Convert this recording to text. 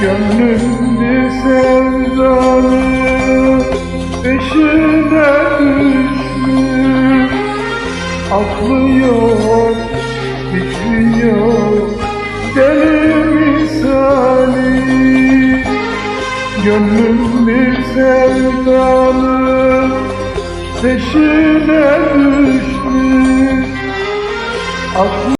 Gönlüm bir sevdanın peşine düşmüş. Aklı yok, fikri yok Deli misali. Gönlüm bir sevdanın peşine düşmüş. Aklı